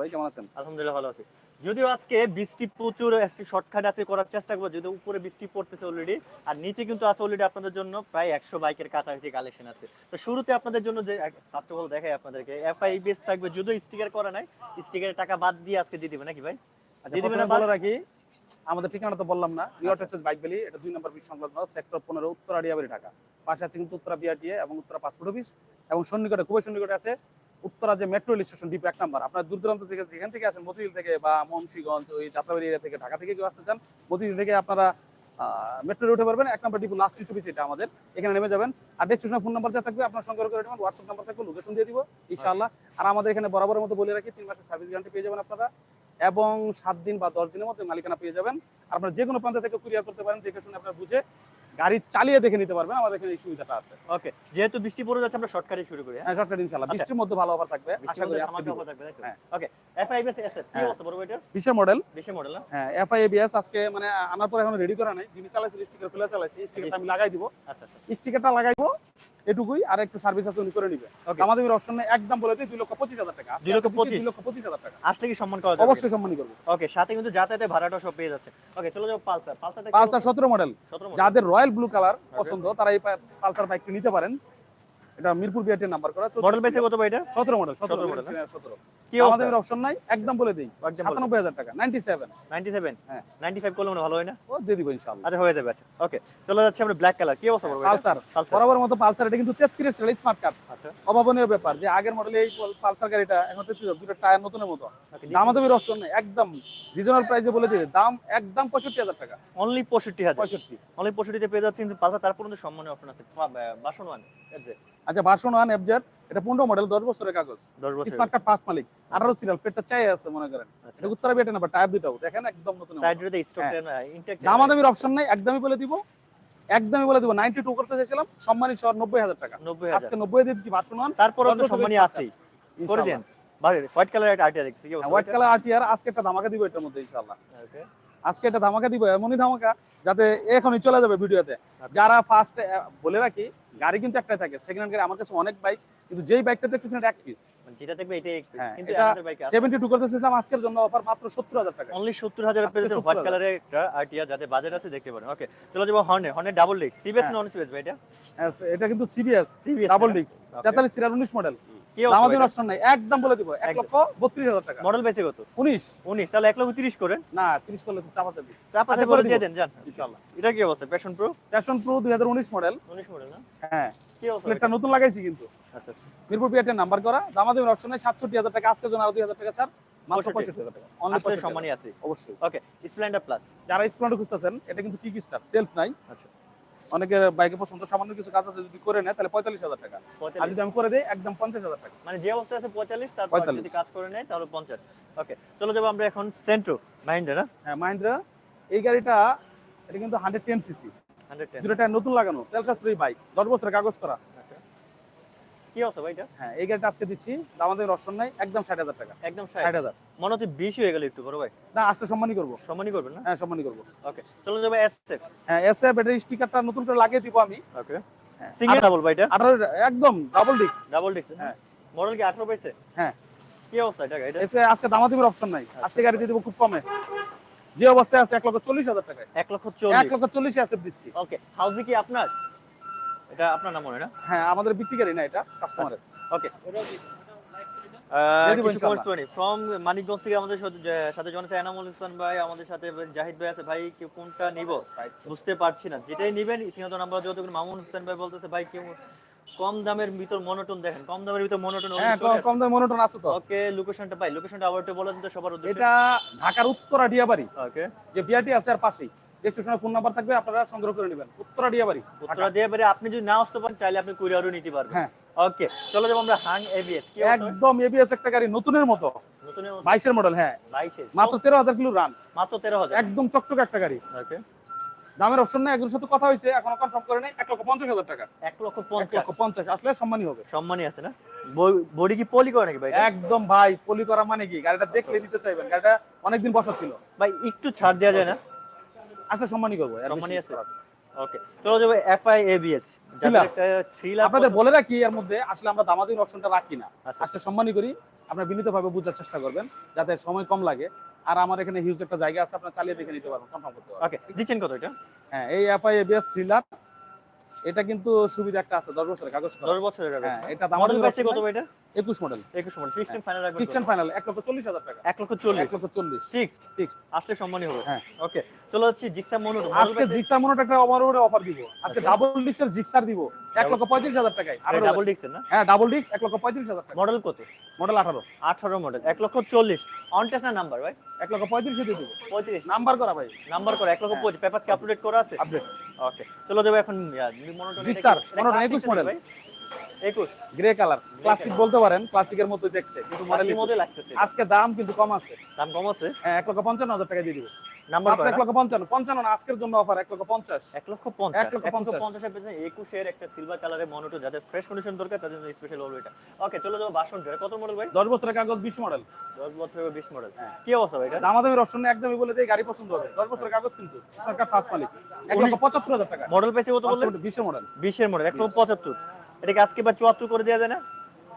ভাই কেমন আছেন? আলহামদুলিল্লাহ ভালো আছি। যদিও আজকে বৃষ্টি প্রচুর শর্টকাট আছে করার চেষ্টা করব যদিও উপরে বৃষ্টি পড়তেছে অলরেডি আর নিচে কিন্তু আছে অলরেডি আপনাদের জন্য প্রায় একশো বাইকের কাছাকাছি কালেকশন আছে। তো শুরুতে আপনাদের জন্য যে ফার্স্ট অফ অল দেখাই আপনাদেরকে এফআই বেস থাকবে যদিও স্টিকার করা নাই স্টিকারের টাকা বাদ দিয়ে আজকে দিয়ে দিবে নাকি ভাই? আচ্ছা দিয়ে দিবেন না ভালো রাখি আমাদের ঠিকানা তো বললাম না নিউ বাইক ভ্যালি এটা দুই নম্বর বিশ সংলগ্ন সেক্টর পনেরো উত্তরা ডিয়াবাড়ি ঢাকা। পাশে আছে কিন্তু উত্তরা বিআরটিএ এবং উত্তরা পাসপোর্ট অফিস এবং সন্নিকটে খুবই সন্নিকটে আছে উত্তরা যে মেট্রো রেল স্টেশন ডিপো এক নাম্বার। আপনার দূর দূরান্ত থেকে যেখান থেকে আসেন মতিঝিল থেকে বা মুন্সিগঞ্জ ওই যাত্রাবাড়ি এরিয়া থেকে ঢাকা থেকে কেউ আসতে চান মতিঝিল থেকে আপনারা মেট্রো উঠে পারবেন। এক নাম্বার ডিপো লাস্ট স্টপেজ এটা আমাদের। এখানে নেমে যাবেন। আর ডেস্টিনেশন ফোন নাম্বার দেওয়া থাকবে আপনার সংগ্রহ করে নেবেন হোয়াটসঅ্যাপ নাম্বার থাকবে লোকেশন দিয়ে দিব ইনশাআল্লাহ। আর আমাদের এখানে বরাবরের মতো বলে রাখি তিন মাসের সার্ভিস গ্যারান্টি পেয়ে যাবেন আপনারা। এবং সাত দিন বা দশ দিনের মধ্যে মালিকানা পেয়ে যাবেন। আপনারা যে কোনো প্রান্ত থেকে কুরিয়ার করতে পারেন দেখে শুনে আপনারা বুঝে গাড়ি চালিয়ে দেখে নিতে পারবেন। আমাদের এখানে এই সুবিধাটা আছে। ওকে যেহেতু বৃষ্টি পড়ে যাচ্ছে আমরা শর্টকাটে শুরু করি হ্যাঁ? হ্যাঁ শর্টকাট ইনশাআল্লাহ। আচ্ছা। বৃষ্টির মধ্যে ভালো অফার থাকবে। আশা করি আজকে দিব। থাকবে হ্যাঁ। ওকে এফআই বেস এসএফ কি হ্যাঁ। অবস্থা বড় ভাইটা বিশের মডেল বেশি মডেল না? হ্যাঁ এফআই এবিএস আজকে মানে আনার পর এখন রেডি করা নাই। যিনি চালাইছি স্টিকার খুলে চালাইছি স্টিকারটা আমি লাগাই দিব। আচ্ছা আচ্ছা। স্টিকারটা লাগাইবো এটুকুই আর একটু সার্ভিস আছে উনি করে নিবে। আমাদের অপশন নেই একদম বলে দিই দুই লক্ষ পঁচিশ হাজার টাকা। দুই লক্ষ পঁচিশ? দুই লক্ষ পঁচিশ। হাজার টাকা। আসলে কি সম্মান করা যাবে? অবশ্যই সম্মানই করব। ওকে সাথে কিন্তু যাতায়াতে ভাড়াটা সব পেয়ে যাচ্ছে। ওকে চলে যাব পালসার। পালসারটা পালসার সতেরো মডেল যাদের রয়্যাল ব্লু কালার পছন্দ তারা এই পালসার বাইকটি নিতে পারেন। এটা মিরপুর বিআরটির নাম্বার করা মডেল বেসে কত ভাই এটা? সতেরো মডেল 17 সতেরো model, মডেল সতেরো। কি আমাদের অপশন নাই একদম বলে দিই একদম বলে সাতানব্বই হাজার টাকা নাইনটি সেভেন 97 হ্যাঁ। 95 করলে মনে ভালো হয় না? ও দিয়ে দিব ইনশাল্লাহ আচ্ছা হয়ে যাবে আচ্ছা। ওকে চলে যাচ্ছে আমরা ব্ল্যাক কালার কি অবস্থা বলব পালসার। পালসার। বরাবর মতো পালসার এটা কিন্তু তেত্রিশ স্মার্ট কার্ড আচ্ছা। অভাবনীয় ব্যাপার যে আগের মডেলে এই পালসার গাড়িটা এখন তেত্রিশ দুটো টায়ার নতুনের মতো। দাম দামের অপশন নাই একদম রিজনাল প্রাইসে বলে দিয়ে দাম একদম পঁয়ষট্টি হাজার টাকা। অনলি 65000 পঁয়ষট্টি। অনলি 65 তে পেয়ে যাচ্ছেন পালসার তারপর সম্মানের অপশন আছে। বাসন ওয়ান আচ্ছা ভার্সন ওয়ান এফজেড এটা পনেরো মডেল দশ বছরের কাগজ। স্মার্ট কার্ড ফার্স্ট মালিক। আঠারো সিরিয়াল পেটটা চাই আছে মনে করেন। আচ্ছা। এটা উত্তরা বিয়েটা না টায়ার দুটাও দেখেন একদম নতুন হ্যাঁ। ইনটেক দাম দামের অপশন নাই একদমই বলে দিব। একদমই বলে দিব। নাইনটি টু করতে চাইছিলাম সম্মানী সহ নব্বই হাজার টাকা। 90000 আজকে নব্বই দিয়ে দিচ্ছি ভার্সন ওয়ান তারপর smart আছেই করে দেন। হোয়াইট কালার একটা আইটিয়া দেখছি হোয়াইট কালার আরটিআর আজকে একটা ধামাকা দিব এটার মধ্যে ইনশাআল্লাহ। ওকে আজকে একটা ধামাকা দিব এমনই ধামাকা যাতে এখনই চলে যাবে ভিডিওতে। আচ্ছা। যারা ফার্স্ট বলে রাখি গাড়ি কিন্তু একটাই থাকে সেকেন্ড হ্যান্ড গাড়ি আমার কাছে অনেক বাইক কিন্তু যেই বাইকটা দেখতেছেন এটা এক পিস মানে যেটা দেখবে এটাই এক piece, হ্যাঁ, কিন্তু আমাদের বাইকে সেভেন্টি করতেছিলাম আজকের জন্য অফার মাত্র সত্তর হাজার টাকা। অনলি 70000 এর পেয়ে হোয়াইট কালারের একটা যাতে বাজেট আছে দেখতে পারেন। ওকে চলো যাব হর্নে হর্নে double disc CBS. Non CBS ভাই এটা? এটা কিন্তু CBS CBS double disc model আমাদের ভাই নাই একদম বলে দিব এক লক্ষ বত্রিশ হাজার টাকা। মডেল বেশি কত? উনিশ। 19 তাহলে 1 লক্ষ 30 করেন। না তিরিশ করলে তো চাপাতে দিই চাপাতে আচ্ছা, করে করে দিয়ে দেন জান ইনশাআল্লাহ। এটা কি অবস্থা প্যাশন প্রো প্যাশন প্রো দুই হাজার উনিশ মডেল 19 মডেল না? হ্যাঁ। প্লেটটা নতুন লাগাইছি কিন্তু। আচ্ছা মিরপুর নাম্বার করা দামাদামের অপশন নাই সাতষট্টি হাজার টাকা আজকের জন্য আরও দুই হাজার টাকা ছাড় মাত্র পঁয়ষট্টি। হাজার টাকা। অনলি সম্মানই আছে। অবশ্যই। ওকে স্প্লেন্ডার প্লাস যারা স্প্লেন্ডার খুঁজতেছেন এটা কিন্তু কিক স্টার সেলফ নাই। আচ্ছা। অনেকের বাইকে পছন্দ সামান্য কিছু কাজ আছে যদি করে নেয় তাহলে পঁয়তাল্লিশ হাজার টাকা। আর 45 যদি আমি করে দিই একদম পঞ্চাশ হাজার টাকা। মানে যে অবস্থা আছে 45 তারপর 45 যদি কাজ করে নেয় তাহলে 50 ওকে চলো যাব আমরা এখন সেন্ট্রো মাহিন্দ্রা না? হ্যাঁ মাহিন্দ্রা এই গাড়িটা এটা কিন্তু হান্ড্রেড টেন সিসি 110 দুটো নতুন লাগানো তেল শাস্ত্রী বাইক দশ বছরের কাগজ করা। কি অবস্থা ভাই এটা? হ্যাঁ এই গাড়িটা আজকে দিচ্ছি। অপশন নাই একদম ষাট হাজার টাকা। একদম ষাট? হাজার। মনে হচ্ছে বেশি হয়ে গেল একটু বড় ভাই। না আসলে সম্মানই করব। সম্মানই করবেন না? হ্যাঁ সম্মানই করব। ওকে চলো যাব এসএফ হ্যাঁ এস এটার স্টিকারটা নতুন করে লাগিয়ে দিব আমি। ওকে সিঙ্গেল ডাবল ভাই এটা? আঠারো একদম ডাবল ডিস্ক ডাবল ডিস্ক হ্যাঁ। মডেল কি 18 পাইছে? হ্যাঁ। কি অবস্থা এটা এটা? এসে আজকে অপশন নাই। আচ্ছা। আজকে গাড়ি দিয়ে দেবো খুব কমে। যে অবস্থায় আছে এক লক্ষ চল্লিশ হাজার টাকায়। 1 লক্ষ এক লক্ষ চল্লিশ এসএফ দিচ্ছি। ওকে হাউজি কি আপনার? এটা আপনার নাম মনে না? হ্যাঁ আমাদের বিক্রি গাড়ি না এটা কাস্টমারের ওকে দিয়ে দিব ইনশাআল্লাহ। ফ্রম মানিকগঞ্জ থেকে আমাদের সাথে- জন এনামুল ইসলাম ভাই আমাদের সাথে জাহিদ ভাই আছে। ভাই কেউ কোনটা নিব? বুঝতে পারছি না। যেটাই নিবেন সিংহত নাম্বার যত মামুন হোসেন ভাই বলতেছে ভাই কেউ কম দামের ভিতর মনোটন দেখেন। কম দামের ভিতর মনোটন হ্যাঁ কম- মনোটন আছে তো। ওকে লোকেশনটা ভাই লোকেশনটা আবার একটু বলে দিন সবার উদ্দেশ্যে। এটা ঢাকার উত্তরা ডিয়াবাড়ি ওকে যে বিআরটি আছে আর পাশেই। স্টেশনের ফোন নাম্বার থাকবে আপনারা সংগ্রহ করে নেবেন। উত্তরা ডিয়াবাড়ি উত্তরা দিয়ে বেরে আপনি যদি না আসতে পারেন চাইলে আপনি কুরিয়ারও নিতে পারবেন। হ্যাঁ। ওকে চলো যাব আমরা হাং এবিএস একদম এবিএস একটা গাড়ি নতুনের মতো। নতুন বাইশের মডেল হ্যাঁ। 22 মাত্র তেরো হাজার কিলো রান মাত্র 13000 একদম চকচকে একটা গাড়ি। ওকে। দামের অপশন নাই একজনের সাথে কথা হয়েছে এখনও কনফার্ম করে নাই এক লক্ষ পঞ্চাশ হাজার টাকা। 1 এক লক্ষ পঞ্চাশ আসলে সম্মানই হবে। সম্মানই আছে না? বডি কি পলি করে নাকি ভাই একদম ভাই পলি করা মানে কি? গাড়িটা দেখলে নিতে চাইবেন গাড়িটা অনেকদিন বসা ছিল। ভাই একটু ছাড় দেওয়া যায় না? আসলে সম্মানই করব সম্মানই আছে? ওকে চলো যাবে এফআই এবিএস আপনাদের বলে রাখি এর মধ্যে আসলে আমরা দামাদির অপশনটা রাখি না। আচ্ছা। সম্মানি সম্মানই করি আপনার বিনীতভাবে বুঝার চেষ্টা করবেন যাতে সময় কম লাগে। আর আমার এখানে হিউজ একটা জায়গা আছে আপনার চালিয়ে দেখে নিতে পারবেন কনফার্ম করতে পারবেন। ওকে দিচ্ছেন কত এটা? হ্যাঁ এই এফআই এবিএস থ্রিলার এটা কিন্তু সুবিধা একটা আছে দশ বছরের কাগজ করা। দশ বছরের হ্যাঁ এটা মডেল দামাদামি কত ভাই এটা একুশ মডেল একুশ মডেল ফিক্সড ফাইনাল রাখবেন ফিক্সড ফাইনাল এক লক্ষ চল্লিশ হাজার টাকা। এক লক্ষ চল্লিশ। এক লক্ষ চল্লিশ। ফিক্সড ফিক্সড আসলে সম্মানই হবে। হ্যাঁ। ওকে চলো হচ্ছে জিক্সা মনো আজকে জিক্সার মনোটা একটা আমার উপরে অফার দিব। আজকে। ডাবল ডিস্কের জিক্সার দিব। এক লক্ষ পঁয়ত্রিশ হাজার টাকায়। আঠারো। ডাবল ডিক্সের না? হ্যাঁ ডাবল ডিস্ক এক লক্ষ পঁয়ত্রিশ হাজার টাকা। মডেল কত? মডেল আঠারো। আঠারো মডেল এক লক্ষ চল্লিশ। অন টেস্ট না নাম্বার ভাই? এক লক্ষ পঁয়ত্রিশ দিয়ে দিব। পঁয়ত্রিশ। নাম্বার করা ভাই। নাম্বার করে এক লক্ষ হ্যাঁ। পঁচিশ পেপার কি আপডেট করা আছে? আপডেট ওকে চলো যাব এখন মনোটন Gixxer, Monoton 21 model। একুশ গ্রে কালার ক্লাসিক বলতে পারেন ক্লাসিকের মতো দেখতে কিন্তু মডেল মডেল মধ্যে লাগতেছে। আজকে দাম কিন্তু কম আছে। দাম কম আছে? হ্যাঁ এক লক্ষ পঞ্চান্ন হাজার টাকা দিয়ে দিব। নাম্বার এক লক্ষ পঞ্চান্ন পঞ্চান্ন আজকের জন্য অফার এক লক্ষ পঞ্চাশ। এক লক্ষ পঞ্চাশ এক লক্ষ পঞ্চাশ। একুশের একটা সিলভার কালারের মনোটো যাদের ফ্রেশ কন্ডিশন দরকার তাদের জন্য স্পেশাল হলো এটা। ওকে চলো যাব বাসন কত মডেল ভাই? দশ বছরের কাগজ বিশ মডেল দশ বছরের বিশ মডেল হ্যাঁ। কি অবস্থা ভাই এটা? দামাদামির অপশন একদমই বলে দেয় গাড়ি পছন্দ হবে। দশ বছরের কাগজ কিন্তু সরকার ফার্স্ট মালিক। এক লক্ষ পঁচাত্তর হাজার টাকা। মডেল পেয়েছে কত বললেন? বিশের মডেল বিশের মডেল এক লক্ষ পঁচাত্তর। এটাকে আজকে বা চুয়াত্তর করে দেওয়া যায় না?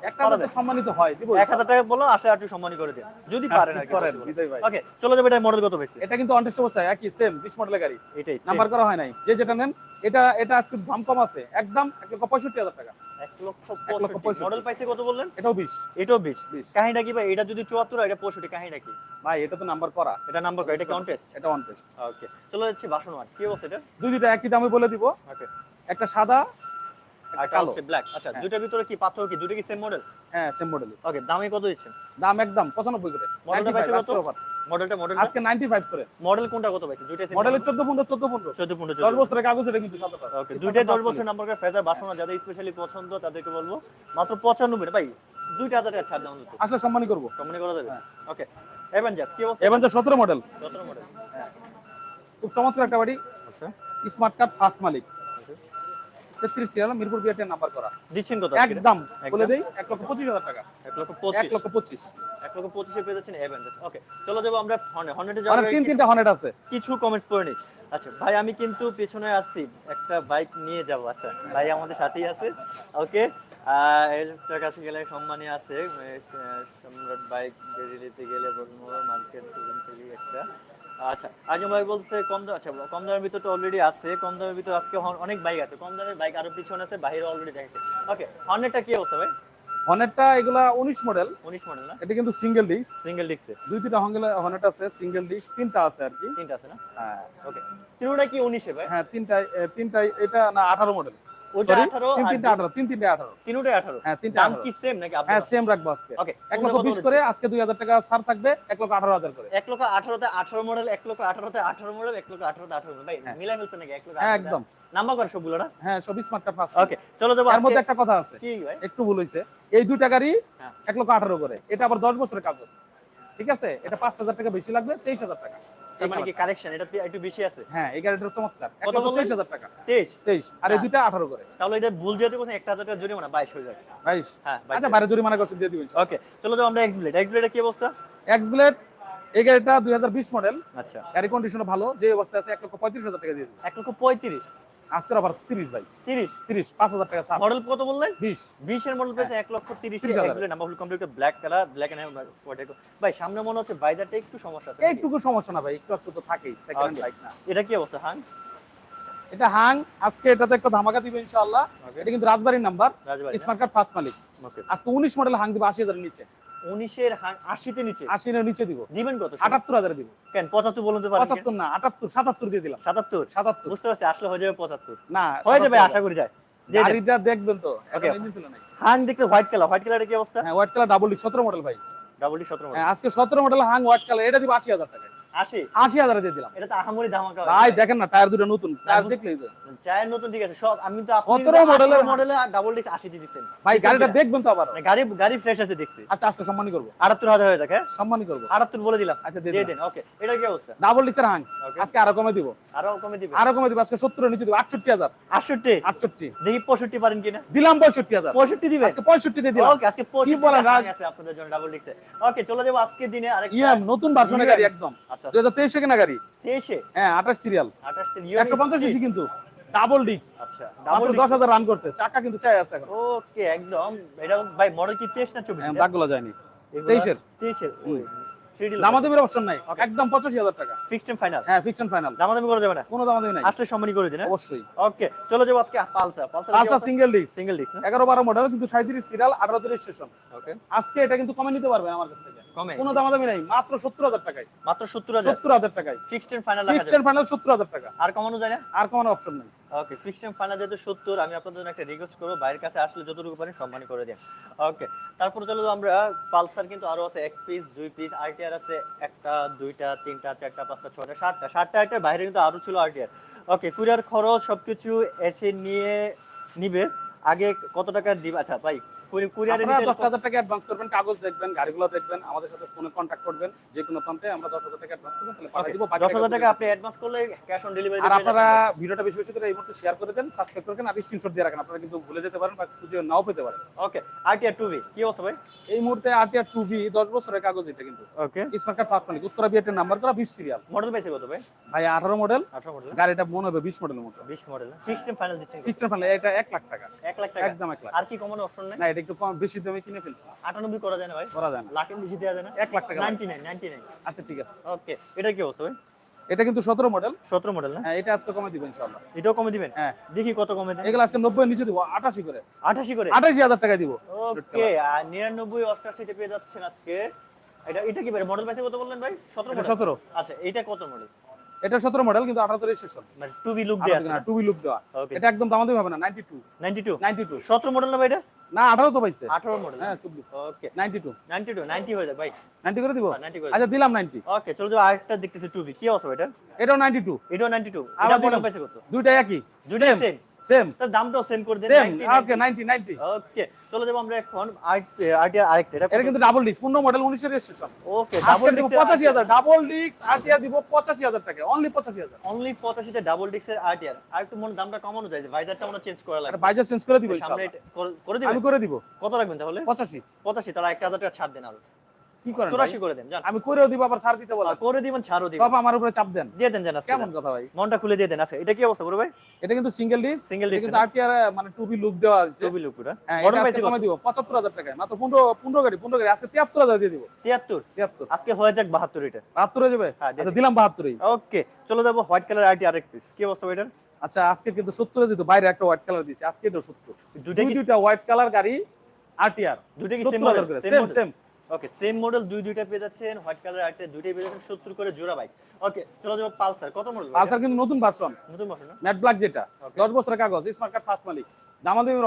একটা সম্মানিত হয় এক হাজার টাকা বলো আসলে একটু সম্মানী করে দেন যদি পারেন আর কি করেন, বিদায় ভাই। ওকে চলো যাব এটা মডেল কত পেয়েছে এটা কিন্তু অনটেস্ট অবস্থায় একই সেম বিশ মডেলের গাড়ি। এটাই নাম্বার করা হয় নাই। যে যেটা নেন এটা এটা আজকে দাম কম আছে একদম এক লক্ষ পঁয়ষট্টি হাজার টাকা। এক লক্ষ এক লক্ষ পঁয়ষট্টি। পঁয়ষট্টি। মডেল পাইছে কত বললেন? এটাও বিশ। এটাও বিশ। বিশ। কাহিনীটা কি ভাই? এটা যদি চুয়াত্তর এটা পঁয়ষট্টি কাহিনীটা কি? ভাই এটা তো নাম্বার করা। এটা নাম্বার এটা কন্টেস্ট এটা অনটেস্ট ওকে চলো যাচ্ছি বাসন ওয়ান কি অবস্থা এটা? দুই একই দামে বলে দিব। ওকে একটা সাদা আর কালো। কালো ব্ল্যাক আচ্ছা হ্যাঁ। দুটার ভিতরে কি পাথর কি? দুটো কি সেম মডেল হ্যাঁ সেম মডেলের ওকে দামে কত দিচ্ছেন? দাম একদম পঁচানব্বই করে। মডেলটা পাইছে কত? মডেলটা মডেল আজকে নাইনটি ফাইভ করে। মডেল কোনটা কত পাইছে? দুইটা সেম মডেলের চোদ্দ পনেরো চোদ্দ পনেরো। চোদ্দ পনেরো দশ বছরের কাগজ এটা কিন্তু ওকে দুইটা দশ বছর নাম্বার করে ফেজার বাসনা যাদের স্পেশালি পছন্দ তাদেরকে বলব মাত্র পঁচানব্বই ভাই দুইটা হাজার টাকা ছাড় দাম আসলে সম্মানই করব। সম্মানী করা যাবে? হ্যাঁ। ওকে অ্যাভেঞ্জার্স কি অবস্থা? এবার যে সতেরো মডেল সতেরো মডেল খুব চমৎকার একটা বাড়ি। আচ্ছা। স্মার্ট কার্ড ফার্স্ট মালিক। তেত্রিশ সিরিয়াল মিরপুর নাম্বার করা। দিচ্ছেন কত একদম বলে দেই এক লক্ষ পঁচিশ হাজার টাকা। এক লক্ষ এক লক্ষ পঁচিশ। এক লক্ষ পঁচিশে পেয়ে যাচ্ছেন অ্যাভেঞ্জার্স ওকে চলো যাব আমরা যাব তিন তিনটা হনেট আছে। কিছু কমেন্টস করে নিই। আচ্ছা ভাই আমি কিন্তু পেছনে একটা বাইক নিয়ে যাব। আচ্ছা ভাই আমাদের সাথেই আছে। ওকে এর কাছে গেলে সম্মানী আছে। সম্রাট বাইক বেরিয়ে গেলে মার্কেট থেকে একটা। আচ্ছা আজম ভাই বলছে কম দাম আচ্ছা কম দামের ভিতর তো অলরেডি আছে কম দামের ভিতর আজকে অনেক বাইক আছে কম দামের বাইক আরও পিছনে আছে বাইরে অলরেডি দেখেছে ওকে হর্নেটটা কি অবস্থা ভাই? হনেটটা এগুলা উনিশ মডেল উনিশ মডেল না? এটা কিন্তু সিঙ্গেল ডিস্ক সিঙ্গেল ডিক্সে দুই দুইটা হনেট আছে সিঙ্গেল ডিস্ক তিনটা আছে আর কি। তিনটা আছে না? হ্যাঁ। ওকে তিনটা কি উনিশে ভাই? হ্যাঁ তিনটায় এ, তিনটায় এটা না আঠারো মডেল ওটা Sorry, আঠারো তিন তিনটা আঠারো তিন তিনটা আঠারো। তিনটাই আঠারো। হ্যাঁ তিনটা দাম কি সেম নাকি হ্যাঁ সেম রাখব আজকে। ওকে এক লক্ষ করে আজকে দুই হাজার টাকা ছাড় থাকবে এক লক্ষ আঠারো হাজার করে। এক লক্ষ মডেল এক লক্ষ আঠারোতে আঠারো মডেল এক লক্ষ আঠারোতে আঠারো ভাই হ্যাঁ। মিলাই ফেলছে নাকি? লক্ষ হ্যাঁ একদম। নাম্বার করে সবগুলো না? হ্যাঁ সব স্মার্ট কার্ড ফার্স্ট ওকে চলো যাব এর মধ্যে একটা কথা আছে। কি ভাই? একটু ভুল হয়েছে এই দুইটা গাড়ি হ্যাঁ। এক লক্ষ আঠারো করে। এটা আবার দশ বছরের কাগজ। ঠিক আছে? এটা পাঁচ হাজার টাকা বেশি লাগবে তেইশ হাজার টাকা। তার মানে কি কারেকশন এটা একটু বেশি আছে। হ্যাঁ এই গাড়িটার চমৎকার। কত তেইশ হাজার টাকা। তেইশ? তেইশ। আর এই হ্যাঁ। দুইটা আঠারো করে। তাহলে এটা ভুল যেহেতু একটা হাজার টাকা জরিমানা বাইশ হয়ে যাবে। বাইশ? হ্যাঁ আচ্ছা বাইরে জরিমানা করছে দিয়ে দিবেন ওকে চলো যাব আমরা এক্স ব্লেড এক্স ব্লেডের কি অবস্থা? এক্স ব্লেড এই গাড়িটা দুই হাজার বিশ মডেল আচ্ছা। কন্ডিশনও ভালো যে অবস্থা আছে এক লক্ষ পঁয়ত্রিশ হাজার টাকা দিয়ে দিবেন এক লক্ষ পঁয়ত্রিশ। আজকের আবার তিরিশ ভাই। তিরিশ? তিরিশ পাঁচ হাজার টাকা ছাড়। মডেল কত বললেন? মডেল পেয়েছে এক লক্ষ তিরিশ 30,000 number full complete black colour black and ভাই সামনে মনে হচ্ছে বাইজারটা একটু সমস্যা আছে নাকি? সমস্যা না ভাই একটু একটু তো থাকেই সেকেন্ড না। এটা কি অবস্থা হাং এটা হাং আজকে এটাতে একটা ধামাকা দিবে ইনশাআল্লাহ। এটা কিন্তু রাজবাড়ির নাম্বার স্মার্ট কার্ড ফার্স্ট মালিক। আজকে উনিশ মডেল হাং দিব আশি হাজারের নিচে। উনিশের আশিতে নিচে। নিচে দিব। দিবেন কত? আটাত্তর হাজারে দিব। কেন? পঁচাত্তর বলতে পারেন পঁচাত্তর না আটাত্তর সাতাত্তর দিয়ে দিলাম। সাতাত্তর? সাতাত্তর। বুঝতে পারছি আসলে হয়ে যাবে পঁচাত্তর। না হয়ে যাবে 77 আশা করি যায়। গাড়িটা দেখবেন তো দেখতে হোয়াইট কালার হোয়াইট কালারের কি অবস্থা? হ্যাঁ হোয়াইট কালার ডাবল সতেরো মডেল ভাই। ডাবল ডি সতেরো মডেল আজকে সতেরো মডেল হাং হোয়াইট কালার এটা দিব আশি হাজার টাকা আশি? হাজারে দিয়ে দিলাম। এটা তো আহামরি ধামাকা ভাই দেখেন না টায়ার দুটো নতুন। টায়ার দেখলেই তো। চায়ের নতুন ঠিক আছে। সব আমি তো 17 মডেলের- মডেলে ডাবল ডিস আশি দিয়ে দিচ্ছেন। ভাই গাড়িটা দেখবেন তো আবার। গাড়ি গাড়ি ফ্রেশ আছে দেখছি। আচ্ছা আজকে সম্মানই করব। আটাত্তর হাজার হয়ে যাক হ্যাঁ? সম্মানই করব। আটাত্তর বলে দিলাম। আচ্ছা দিয়ে দেন ওকে। এটা কি অবস্থা? ডাবল ডিসের হাং আজকে আরও কমে দিব। আরও কমে দিবে। আরও কমে দিব আজকে সত্তর নিচে দিব আটষট্টি হাজার। আটষট্টি? আটষট্টি। দেখি পঁয়ষট্টি পারেন কিনা। দিলাম পঁয়ষট্টি হাজার। পঁয়ষট্টি দিবে আজকে পঁয়ষট্টি দিয়ে দিলাম। ওকে আজকে পঁয়ষট্টি বলেন, আছে আপনাদের জন্য ডাবল ডিক্সে ওকে চলে যাব আজকে দিনে আরেকটা নতুন ভার্সনের গাড়ি একদম। আচ্ছা দুই হাজার তেইশে কেনা গাড়ি? তেইশে? হ্যাঁ আঠাশ সিরিয়াল আঠাশ একশো পঞ্চাশ সিসি কিন্তু। ডাবল ডিস্ক আচ্ছা ডাবল দশ হাজার রান করছে। চাকা কিন্তু চাই আছে এখন। ওকে একদম। এটা ভাই মডেল কি তেইশ না চব্বিশ? হ্যাঁ, দাগগুলো যায়নি। তেইশের। তেইশের। দামাদামির অপশন নাই। একদম পঁচাশি হাজার টাকা। ফিক্সড এন্ড ফাইনাল হ্যাঁ ফিকশন ফাইনাল দামাদামি করা যাবে না? কোনো দামাদামি নাই। আসলে সম্মানী করে দিন অবশ্যই। ওকে চলো যাব আজকে আচ্ছা সিঙ্গেল ডিস্ক সিঙ্গেল ডিস্ক এগারো বারো মডেল কিন্তু সাঁত্রিশ সিরিয়াল আঠারো ওকে আজকে এটা কিন্তু কমে নিতে পারবে আমার কাছ থেকে। কমে। কোনো দামাদামি নাই মাত্র সত্তর হাজার টাকায়। মাত্র সত্তর হাজার? সত্তর হাজার টাকায়। ফিক্সড এন্ড ফাইনাল রাখা ফিক্সড যাবে। ফাইনাল সত্তর হাজার টাকা। আর কমানো যায় না? আর কোনো অপশন নাই। ওকে ফিক্সড এন্ড ফাইনাল যেহেতু সত্তর আমি আপনাদের জন্য একটা রিকোয়েস্ট করব বাইরের কাছে আসলে যতটুকু পারেন সম্মানী করে দিন। ওকে তারপরে চলো আমরা পালসার কিন্তু আরও আছে এক পিস দুই পিস আরটিআর আছে একটা দুইটা তিনটা চারটা পাঁচটা ছটা সাতটা। সাতটা আরটিআর বাইরে কিন্তু আরও ছিল আরটিআর ওকে কুরিয়ার খরচ সবকিছু এসে নিয়ে নিবে। আগে কত টাকা দিবে? আচ্ছা ভাই কুরিয়ারে আপনারা দশ হাজার টাকা অ্যাডভান্স করবেন কাগজ দেখবেন গাড়িগুলো দেখবেন আমাদের সাথে ফোনে কন্ট্যাক্ট করবেন যে কোনো প্রান্তে আমরা দশ হাজার টাকা অ্যাডভান্স করবেন তাহলে পাঠিয়ে দিব বাকি দশ হাজার টাকা টাকা আপনি অ্যাডভান্স করলে ক্যাশ অন ডেলিভারি আর আপনারা ভিডিওটা বেশি বেশি করে এই মুহূর্তে শেয়ার করে দেন সাবস্ক্রাইব করে দেন আর স্ক্রিনশট দিয়ে রাখেন আপনারা কিন্তু ভুলে যেতে পারেন বা খুঁজে নাও পেতে পারেন। ওকে আরটিআর টু কি অবস্থা ভাই? এই মুহূর্তে আরটিআর টু ভি দশ বছরের কাগজ এটা কিন্তু। ওকে স্মার্ট কার্ড ফার্স্ট মালিক উত্তরা বিয়েটের নাম্বার করা বিশ সিরিয়াল মডেল পাইছে কত ভাই? ভাই আঠারো মডেল আঠারো মডেল গাড়িটা মনে হবে বিশ মডেলের মতো। বিশ মডেল ফিক্সড ফাইনাল দিচ্ছেন ফিক্সড ফাইনাল এটা এক লাখ টাকা। এক লাখ টাকা। একদম এক লাখ। আর কি কমন অপশন নেই? না এটা একটু কম বেশি দামে কিনে ফেলছি। আটানব্বই করা যায় না ভাই? করা যায় না। লাখের বেশি দেওয়া যায় না? এক লাখ টাকা লাগবে। Ninety nine ninety nine. আচ্ছা ঠিক আছে। ওকে এটা কি অবস্থা ভাই? এটা কিন্তু সতেরো মডেল সতেরো মডেল না? হ্যাঁ এটা আজকে কমে দিবেন ইনশাআল্লাহ। এটাও কমে দিবেন? হ্যাঁ। দেখি কত কমে দেন। এগুলো আজকে নব্বই নিচে দিব আটাশি করে। আঠাশি করে? আটাশি হাজার টাকা দিব। ওকে আর নিরানব্বই অষ্টাশিতে পেয়ে যাচ্ছেন আজকে। এটা এটা কি ভাই মডেল পাইছে কত বললেন ভাই? সতেরো এটা মডেল সতেরো। আচ্ছা এটা কত মডেল এটা সতেরো মডেল কিন্তু আঠারো রেজিস্ট্রেশন মানে টু বি লুক দিয়ে আছে। না টু বি লুক দেওয়া। ওকে। এটা একদম দামাদামি হবে না ninety two ninety two? Ninety two. সতেরো মডেল না ভাই এটা? না আঠারো তো পাইছে। আঠারো মডেল হ্যাঁ চব্বিশ okay ninety two ninety two ninety হয়ে যাক ভাই। নাইনটি করে দিব? নাইনটি করে আচ্ছা দিলাম নাইনটি ওকে চলো যাও আরেকটা দেখতেছি টুবি কি অবস্থা ভাই এটা? এটাও নাইনটি টু এটাও নাইনটি টু আবার এটা মডেল পাইছে কত? দুইটা একই। দুইটা সেম সেম তার দামটাও সেম করে দেন সেম 90, ওকে ওকে চলে যাব আমরা এখন আরটিআর আরেকটা এটা কিন্তু ডাবল ডিস্ক পনেরো মডেল উনিশের রেজিস্ট্রেশন ওকে ডাবল দিব পঁচাশি হাজার ডাবল ডিস্ক আটিয়া দিব পঁচাশি হাজার টাকা অনলি পঁচাশি হাজার। অনলি পঁচাশিতে ডাবল ডিক্সের আরটিআর। আর একটু মনে দামটা কমানো যায় ভাইজারটা মনে চেঞ্জ করা লাগবে। বাইজার চেঞ্জ করে দিব সামনে করে- করে আমি করে দিব। কত রাখবেন তাহলে? পঁচাশি। পঁচাশি তাহলে একটা হাজার টাকা ছাড় দেন আরও। কি করেন ভাই? চুরাশি করে দেন জান। আমি করেও দিব আবার ছাড় দিতে বলা করে দিবেন ছাড়ও দিবেন। সব আমার উপরে চাপ দেন। দিয়ে দেন জান কেমন কথা ভাই? মনটা খুলে দিয়ে দেন আছে এটা কি অবস্থা বড় ভাই? এটা কিন্তু সিঙ্গেল ডিস্ক সিঙ্গেল ডিক্স কিন্তু আরটিআর মানে টুবি লুক দেওয়া আছে। ছবি লুকুরা হ্যাঁ মডেল এটা কমে দিব পঁচাত্তর হাজার টাকায়। মাত্র পনেরো পনেরো গাড়ি পনেরো গাড়ি। আজকে তিয়াত্তর হাজার দিয়ে দিব। তিয়াত্তর? তিয়াত্তর। আজকে হয়ে যাক বাহাত্তর এটা। বাহাত্তর হয়ে যাবে? হ্যাঁ, আচ্ছা দিলাম বাহাত্তরই। ওকে চলে যাব হোয়াইট কালার আরটি আরেক পিস কি অবস্থা এটার? আচ্ছা আজকে কিন্তু সত্তরে যেহেতু বাইরে একটা হোয়াইট কালার দিয়েছে আজকে এটা সত্তর। দুইটা কি দুইটা হোয়াইট কালার গাড়ি আরটিআর দুইটা কি same same okay same model দুই দুইটা পেয়ে যাচ্ছেন হোয়াইট কালার দুইটাই পেয়ে যাচ্ছেন সত্তর করে জোড়া বাইক ওকে চলে যাব পালসার কত মডেল পালসার কিন্তু নতুন ভার্সন নতুন বসে না? ম্যাট ব্ল্যাক যেটা. দশ বছরের কাগজ স্মার্ট কার্ড ফার্স্ট মালিক।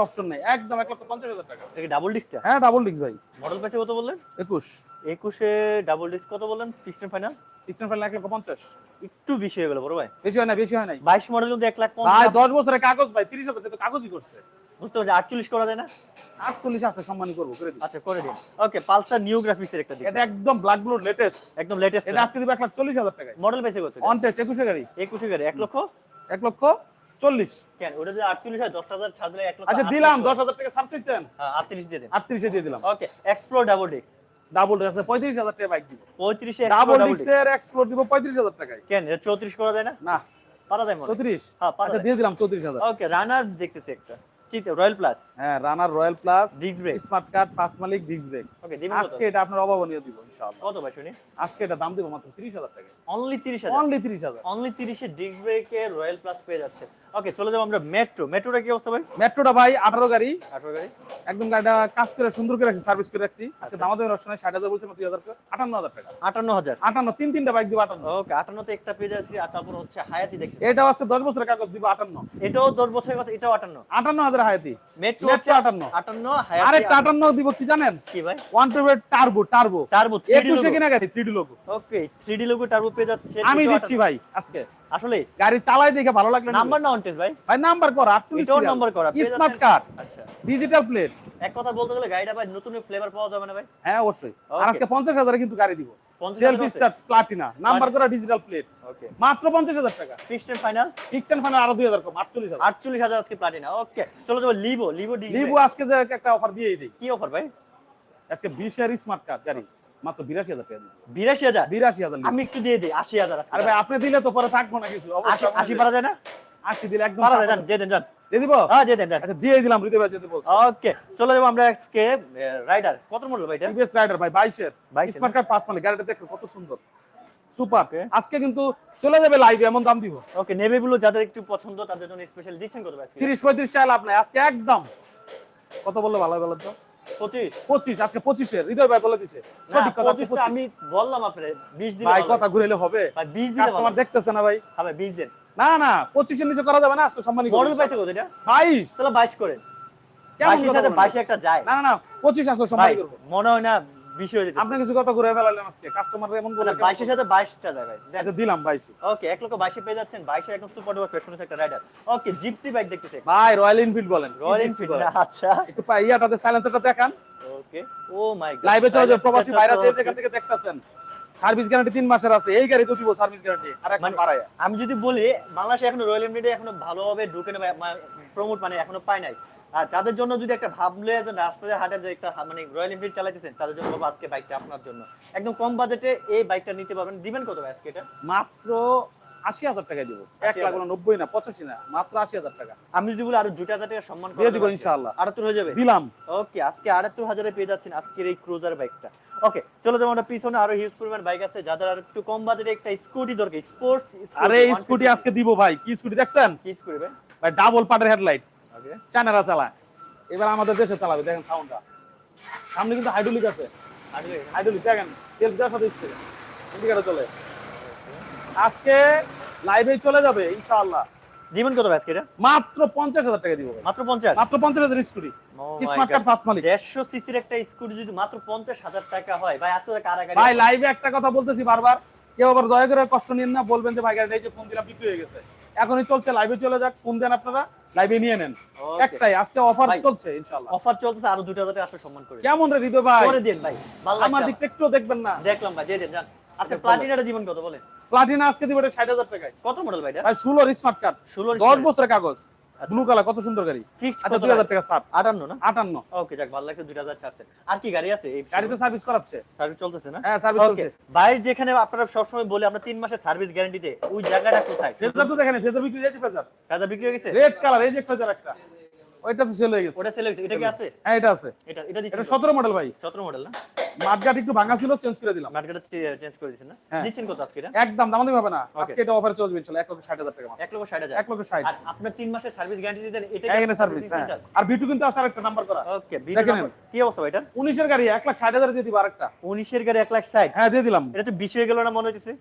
অপশন নেই। একদম এক লক্ষ পঞ্চাশ হাজার টাকা। এটা ডাবল ডিস্কটা হ্যাঁ ডাবল ডিস্ক ভাই। মডেল পাইছে কত বললেন? একুশ। একুশে ডাবল ডিস্ক কত বললেন? ফিক্সড ফাইনাল ফাইল এক লক্ষ পঞ্চাশ। একটু বেশি হয়ে গেল বড় ভাই। বেশি হয় না বেশি হয় নাই। বাইশ মডেল কিন্তু এক লাখ পঞ্চাশ। দশ বছরের কাগজ ভাই তিরিশ হাজার তো কাগজই করছে। বুঝতে পারছি আটচল্লিশ করা যায় না? আটচল্লিশ আছে সম্মান করব করে দিই আচ্ছা করে দিন। ওকে পালসার নিউ গ্রাফিক্সের একটা এটা একদম ব্ল্যাক লেটেস্ট একদম লেটেস্ট এটা আজকে দিবে এক লাখ চল্লিশ হাজার টাকায়। মডেল পাইছে কত? অন টেস্ট একুশে গাড়ি। একুশে গাড়ি এক লক্ষ? এক লক্ষ চল্লিশ। কেন? ওটা যদি আটচল্লিশ হয় দশ হাজার ছাড় দিলে এক লক্ষ আচ্ছা দিলাম দশ হাজার টাকা সাবসিডি হ্যাঁ আটত্রিশ দিয়ে দেন। আটত্রিশে দিয়ে দিলাম। Okay explore double disc double আছে পঁয়ত্রিশ হাজার টাকা বাইক দিব। পঁয়ত্রিশে ডাবল ডিস্কের এক্সপ্লোর দিব পঁয়ত্রিশ হাজার টাকায়। কেন? এটা চৌত্রিশ করা যায় না? না। পারা যায় চৌত্রিশ। হ্যাঁ আচ্ছা দিয়ে দিলাম চৌত্রিশ হাজার। ওকে রানার দেখতেছি একটা। রয়্যাল প্লাস হ্যাঁ Runner Royal Plus disc brake smart card first মালিক ডিস্ক ব্রেক ওকে আজকে এটা আপনার অভাবনীয় দিব ইনশাআল্লাহ। কত ভাই শুনি? আজকে এটা দাম দিব মাত্র তিরিশ হাজার টাকা। অনলি তিরিশ হাজার? অনলি তিরিশ হাজার। অনলি তিরিশে ডিস্ক ব্রেকে রয়্যাল প্লাস পেয়ে যাচ্ছে। ওকে চলে যাব আমরা মেট্রো মেট্রোটা কি অবস্থা ভাই? মেট্রোটা ভাই আঠারো গাড়ি। আঠারো গাড়ি। একদম গাড়িটা কাজ করে সুন্দর করে রাখছি সার্ভিস করে রাখছি। আচ্ছা। দামাদের অপশনে ষাট হাজার বলছে দুই হাজার আটান্ন হাজার টাকা। আটান্ন হাজার। আটান্ন তিন তিনটা বাইক দিব আটান্ন। ওকে আটান্নতে একটা পেয়ে যাচ্ছি আর তারপর হচ্ছে হায়াতি এটাও আজকে দশ বছরের কাগজ দিব আটান্ন। এটাও দশ বছরের কথা এটাও আটান্ন। আটান্ন হাজার হায়াতি মেট্রো হচ্ছে আটান্ন। আটান্ন আরেকটা আটান্ন। দিব কি জানেন? কি ভাই? One two turbo turbo turbo একুশে কিনা গাড়ি three logo okay three D logo turbo পেয়ে যাচ্ছে আমি দিচ্ছি ভাই আজকে। আসলে গাড়ি চালাই দেখে ভালো লাগল নাম্বার না অনটেস ভাই। ভাই নাম্বার কর আটচল্লিশ এটাও নাম্বার করা স্মার্ট কার্ড আচ্ছা। ডিজিটাল প্লেট এক কথা বলতে গেলে গাড়িটা ভাই নতুন ফ্লেভার পাওয়া যাবে না ভাই? হ্যাঁ অবশ্যই। আর আজকে পঞ্চাশ হাজারে কিন্তু গাড়ি দিব। সেলফি স্টার প্লাটিনা নাম্বার করা ডিজিটাল প্লেট ওকে মাত্র পঞ্চাশ হাজার টাকা। Fixed and final fixed and final আরও দুই হাজার কম আটচল্লিশ হাজার। আটচল্লিশ হাজার আজকে প্লাটিনা ওকে চলো যাব লিভো লিভো ডি লিবু আজকে যে একটা অফার দিয়ে দিই। কি অফার ভাই? আজকে বিশ হাজার স্মার্ট কার্ড গাড়ি। মাত্র বিরাশি হাজার টাকা। বিরাশি হাজার? বিরাশি হাজার আমি একটু দিয়ে দিই আশি হাজার। আরে ভাই আপনি দিলে তো পরে থাকব না কিছু আশি পারা যায় না? আশি দিলে একদম পারা যায় থাকব যান না। দিয়ে দেন যান দিয়ে দিব? হ্যাঁ দিয়ে দেন আচ্ছা দিয়ে দিলাম হৃদয় ভাই যদি বলছে। ওকে চলে যাব আমরা আজকে রাইডার কত মডেল ভাই এটা? টিভিএস রাইডার ভাই 22 এর 22 স্মার্ট কার্ড পাঁচ মানে গাড়িটা দেখো কত সুন্দর। সুপার। আজকে কিন্তু চলে যাবে লাইভে এমন দাম দিব। ওকে নেভি ব্লু যাদের একটু পছন্দ তাদের জন্য স্পেশাল দিচ্ছেন কত ভাই আজকে? 30 35 চাই লাভ আজকে একদম। কত বললে ভালো বলেন তো? 25 25 আজকে 25 হৃদয় ভাই বলে দিছে। সঠিক কথা আজকে 25 টা 25 আমি বললাম আপনারে 20 দিলে ভাই কথা ঘুরেলে হবে। ভাই 20 দিলে ভালো কাস্টমার হয়। দেখতেছে না ভাই। ভাই 20 না না 25 এর নিচে করা যাবে না আজকে সম্মানী মডেল পাইছে কত এটা? 22 তাহলে 22 করেন। কেমন 22 এর কথা সাথে বলেন? 22 একটা যায়। না না পঁচিশ 25 আসলে মনে হয় না 20 হয়ে যেতে আপনি কিছু কথা ঘুরে ফেলালেন আজকে কাস্টমার এমন বলে মানে 22 এর সাথে 22 টা যায় ভাই। আচ্ছা দিলাম 22 ওকে 1 লক্ষ 22 পেয়ে যাচ্ছেন। 22 এর একদম সুপার ডুপার ফ্রেশনেস একটা রাইডার ওকে জিপসি বাইক দেখতেছে। ভাই রয়্যাল এনফিল্ড বলেন। রয়্যাল এনফিল্ড আচ্ছা। একটু পা- ইয়াটাতে সাইলেন্সারটা দেখান। ওকে ও মাই গড লাইভে চলে যাবে প্রবাসী বাইরে যেখান থেকে দেখতেছেন। সার্ভিস গ্যারান্টি তিন মাসের আছে। এই গাড়ি তো দিব সার্ভিস গ্যারান্টি আর এখন মানে- বাড়ায়া। আমি যদি বলি বাংলাদেশে এখনও রয়্যাল এনফিল্ডে এখনও ভালোভাবে ঢুকে নেবে প্রমোট মানে এখনও পায় নাই। আর তাদের জন্য যদি একটা ভাবলে যে রাস্তায় হাঁটে যে একটা মানে রয়্যাল এনফিল্ড চালাইতেছেন তাদের জন্য আজকে বাইকটা আপনার জন্য। একদম কম বাজেটে এই বাইকটা নিতে পারবেন। দিবেন কত ভাই আজকে এটা? মাত্র আশি হাজার টাকা দিব। এক লাখ নব্বই না পঁচাশি না মাত্র আশি হাজার টাকা। আমি যদি বলি আরও দুই হাজার টাকা সম্মান দিয়ে দিব ইনশাআল্লাহ। আটাত্তর হয়ে যাবে? দিলাম। ওকে আজকে আটাত্তর হাজারে পেয়ে যাচ্ছেন আজকের এই ক্রুজার বাইকটা ওকে চলো যেমন আমরা পিছনে। আরও হিউজ পরিমাণ বাইক আছে। যাদের আর একটু কম বাজেটে একটা স্কুটি দরকার স্পোর্টস আরে স্কুটি আজকে দিব ভাই। কি স্কুটি দেখছেন? কি স্কুটি ভাই? ভাই ডাবল পাটের হেডলাইট চায়নারা চালায়। এবার আমাদের দেশে চালাবে দেখেন সাউন্ডটা সামনে কিন্তু হাইড্রোলিক আছে। হাইড্রোলিক দেখেন তেল দিচ্ছে ইন্ডিকেটর চলে। আজকে লাইভে চলে যাবে ইনশাআল্লাহ। দিবেন কত আজকে এটা? মাত্র পঞ্চাশ হাজার টাকা দিব মাত্র পঞ্চাশ? মাত্র পঞ্চাশ হাজার স্কুটি স্মার্ট কার্ড মালিক দেড়শো সিসির একটা স্কুটি যদি মাত্র পঞ্চাশ হাজার টাকা হয় ভাই আজকে কারাগারি ভাই লাইভে একটা কথা বলতেছি বারবার। কেউ আবার দয়া করে কষ্ট নিন না বলবেন যে ভাই গাড়ি এই যে ফোন দিলাম বিক্রি হয়ে গেছে। এখনই চলছে লাইভে চলে যাক। ফোন দেন আপনারা। লাইভে নিয়ে নেন। একটাই আজকে অফার চলছে ইনশাআল্লাহ। অফার চলছে আরও দুটো হাজার আসলে সম্মান করে কেমন রে হৃদয় ভাই? করে দেন ভাই আমার দিকটা একটু দেখবেন না। দেখলাম ভাই দিয়ে দেন যান। আচ্ছা প্লাটিনাটা জীবন কত বলেন প্লাটিনা আজকে দিব এটা ষাট হাজার টাকায়। কত মডেল ভাই এটা? ভাই ষোলোর স্মার্ট কার্ড ষোলো দশ বছরের কাগজ। ব্লু কালার কত সুন্দর গাড়ি আচ্ছা দুই হাজার টাকা সার আটান্ন না আটান্ন ওকে যাক ভালো লাগছে দুই হাজার চারশে আর কি গাড়ি আছে গাড়ি তো সার্ভিস করাচ্ছে সার্ভিস চলতেছে না হ্যাঁ সার্ভিস চলছে বাইরে যেখানে আপনারা সবসময় বলে আমরা তিন মাসের সার্ভিস গ্যারান্টিতে ওই জায়গাটা কোথায় ফেজার তো দেখেন ফেজার বিক্রি হয়েছে ফেজার ফেজার বিক্রি হয়ে গেছে রেড কালার এই যে ফেজার একটা ওইটা তো সেল হয়ে গেছে। ওটা সেল হয়েছে এটা কি আছে? হ্যাঁ এটা আছে। এটা এটা দিচ্ছি এটা দিচ্ছেন সতেরো মডেল ভাই। সতেরো মডেল না? মাঠঘাট একটু ভাঙা ছিল চেঞ্জ করে দিলাম। মার্কেটটা চেঞ্জ করে দিচ্ছেন না? হ্যাঁ। দিচ্ছেন কত আজকে এটা? একদম দামাদামি হবে না। আজকে এটা অফারে চলবে ইনশাআল্লাহ এক লক্ষ ষাট হাজার টাকা মাত্র। এক লক্ষ ষাট হাজার। এক লক্ষ ষাট। আর আপনার তিন মাসের সার্ভিস গ্যারান্টি দিতেন এটা এখানে সার্ভিস হ্যাঁ। আর বিটু কিন্তু আছে আরেকটা নাম্বার করা। ওকে দেখে নেন। কি অবস্থা ভাই এটা উনিশের গাড়ি এক লাখ ষাট হাজার দিয়ে দিব আরেকটা। উনিশের গাড়ি এক লাখ ষাট। হ্যাঁ দিয়ে দিলাম। এটা তো বিশ হয়ে গেল না মনে হচ্ছে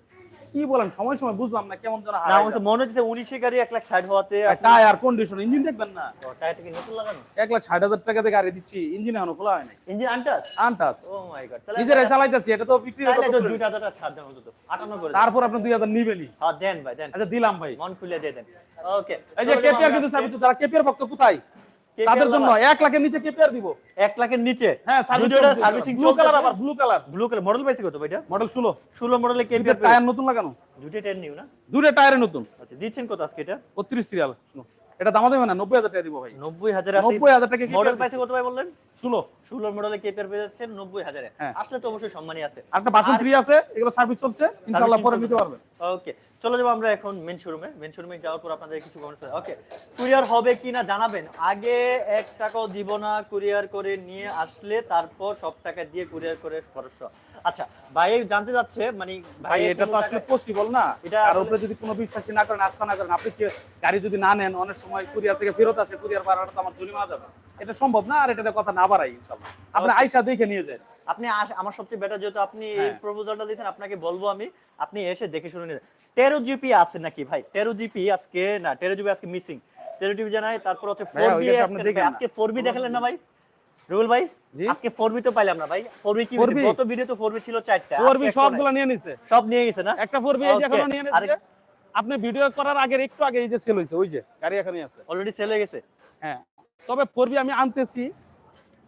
কি বলেন? সময় সময় বুঝলাম না কেমন যেন না মনে হচ্ছে উনিশের গাড়ি এক লাখ ষাট হওয়াতে টায়ার কন্ডিশন ইঞ্জিন দেখবেন না। টায়ারটা কি নতুন লাগানো? এক লাখ ষাট হাজার টাকাতে গাড়ি দিচ্ছি ইঞ্জিন এখনও খোলা হয় নাই engine untouch untouch oh my God তাহলে নিজেরাই চালাইতেছি এটা তো বিক্রি তাহলে তো যাবে। দুইটা হাজার টাকা ছাড় দেন অন্তত আটান্ন করে তারপর আপনি দুই হাজার নিবেনই। হ্যাঁ দেন ভাই দেন। আচ্ছা দিলাম ভাই। মন খুলে দিয়ে দেন। ওকে এই যে কেপিআর কিন্তু সার্ভিস যারা কেপিআর ভক্ত কোথায়? তাদের জন্য এক লাখের নিচে কেপিআর দিব? এক লাখের নিচে? হ্যাঁ সার্ভিসিং ব্লু কালার আবার blue colour blue colour model পাইছে কত ভাইটা? মডেল ষোলো। ষোলো মডেলে টায়ার নতুন লাগানো। দুটো টেন নিউ না? দুইটা টায়ারে নতুন। আচ্ছা দিচ্ছেন কত আজকে এটা? বত্রিশ সিরিয়াল শুনো এটা দামা দেবে না নব্বই হাজার টাকা দিব ভাই। নব্বই হাজার নব্বই হাজার টাকা মডেল পাইছে কত ভাই বললেন? ষোলো। ষোলো মডেলে কেপিআর পেয়ে যাচ্ছেন? নব্বই হাজারে। হ্যাঁ। আসলে তো অবশ্যই সম্মানই আছে। একটা আর- থ্রি আছে এগুলো সার্ভিস চলছে ইনশাআল্লাহ পরে নিতে পারবেন ওকে চলে যাব আমরা এখন মেন শোরুমে মেন শোরুমে যাওয়ার পর আপনাদের কিছু কমেন্ট ওকে কুরিয়ার হবে কি না জানাবেন। আগে এক টাকাও দিব না কুরিয়ার করে নিয়ে আসলে তারপর সব টাকা দিয়ে কুরিয়ার করে খরচ আচ্ছা ভাই জানতে যাচ্ছে মানে ভাই এটা তো আসলে পসিবল না। এটা আর উপরে যদি কোনো বিশ্বাসী না করেন আস্থা না করেন আপনি গাড়ি যদি না নেন অনেক সময় কুরিয়ার থেকে ফেরত আসে কুরিয়ার ভাড়াটা তো আমার জরিমানা যাবে। এটা সম্ভব না আর কথা না বাড়াই ইনশাআল্লাহ। আপনি. আইসা দেখে নিয়ে যান। আপনি আমার সবচেয়ে বেটার যেহেতু আপনি এই হ্যাঁ। প্রপোজালটা দিয়েছেন আপনাকে বলব আমি আপনি এসে দেখে শুনে নিন। তেরো জিপি আছে নাকি ভাই? তেরো জিপি আজকে না তেরো জিবি আজকে মিসিং তেরো জিবি জানাই তারপর হচ্ছে ফোর বি আজকে ফোর বি দেখালেন না ভাই? রুল ভাই আজকে তো পাইলাম না ভাই। কি 4B? গত ভিডিও তো ছিল চারটা। সবগুলো নিয়ে নিছে। সব নিয়ে গেছে না? একটা এই যে এখনও নিয়ে নিছে। আপনি ভিডিও করার আগে একটু আগে এই যে সেল হয়েছে ওই যে গাড়ি এখানে আছে। অলরেডি সেল হয়ে গেছে? হ্যাঁ। তবে আমি আনতেছি।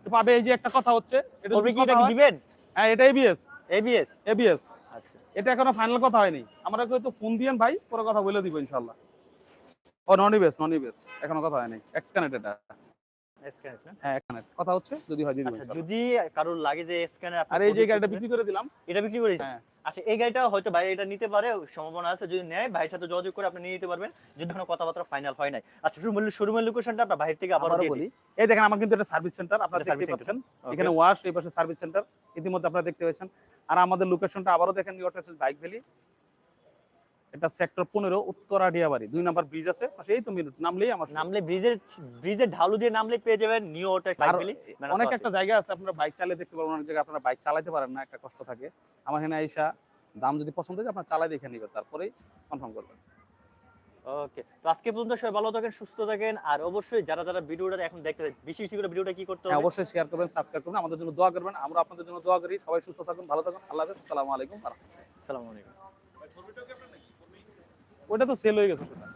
পাবে এই যে একটা কথা হচ্ছে এটা ফোর বি যদি কি এটা কি দিবেন? হ্যাঁ এটা এবিএস এবিএস এবিএস আচ্ছা। এটা এখনও ফাইনাল কথা হয়নি। আমরা হয়তো ফোন দিয়েন ভাই পরে কথা বলে দিব ইনশাল্লাহ ও নন ইবেস নন ইবেস এখনও কথা হয়নি। এক্স কানেক্ট এটা হ্যাঁ কথা হচ্ছে যদি হয় যদি আচ্ছা যদি কারোর লাগে যে স্ক্যানার আর এই যে গাড়িটা বিক্রি করে দিলাম। এটা বিক্রি করেছি হ্যাঁ। আচ্ছা এই গাড়িটা হয়তো ভাই এটা নিতে পারে সম্ভাবনা আছে যদি নেয় ভাইয়ের সাথে যোগাযোগ করে আপনি নিয়ে নিতে পারবেন যদি কোনো কথাবার্তা ফাইনাল হয় নাই। আচ্ছা শোরুমের শোরুমের লোকেশনটা আপনার বাইরে থেকে আবার বলি। এই দেখেন আমার কিন্তু এটা সার্ভিস সেন্টার আপনারা দেখতে পাচ্ছেন। এখানে ওয়াশ এই পাশে সার্ভিস সেন্টার ইতিমধ্যে আপনারা দেখতে পাচ্ছেন। আর আমাদের লোকেশনটা আবারও দেখেন নিউ বাইক ভ্যালি এটা সেক্টর পনেরো উত্তরা ডিয়াবাড়ি দুই নাম্বার ব্রিজ আছে এই তো মিনিট নামলেই আমার নামলে ব্রিজের ব্রিজের ঢালু দিয়ে নামলে পেয়ে যাবেন নিউ মানে অনেক একটা জায়গা আছে আপনারা বাইক চালিয়ে দেখতে পারবেন অনেক জায়গায় আপনারা বাইক চালাতে পারেন না একটা কষ্ট থাকে। আমার এখানে আইসা দাম যদি পছন্দ হয় আপনার চালাই দেখে নিবে তারপরেই কনফার্ম করবেন। ওকে তো আজকে পর্যন্ত সবাই ভালো থাকেন সুস্থ থাকেন আর অবশ্যই যারা যারা ভিডিওটা এখন দেখতে বেশি বেশি করে ভিডিওটা কি করতে হ্যাঁ হবে? অবশ্যই শেয়ার করবেন সাবস্ক্রাইব করবেন আমাদের জন্য দোয়া করবেন আমরা আপনাদের জন্য দোয়া করি সবাই সুস্থ থাকুন ভালো থাকুন আল্লাহ হাফেজ আসসালামু আলাইকুম আসসালামু আলাইকুম। ওটা তো সেল হয়ে গেছে সেটা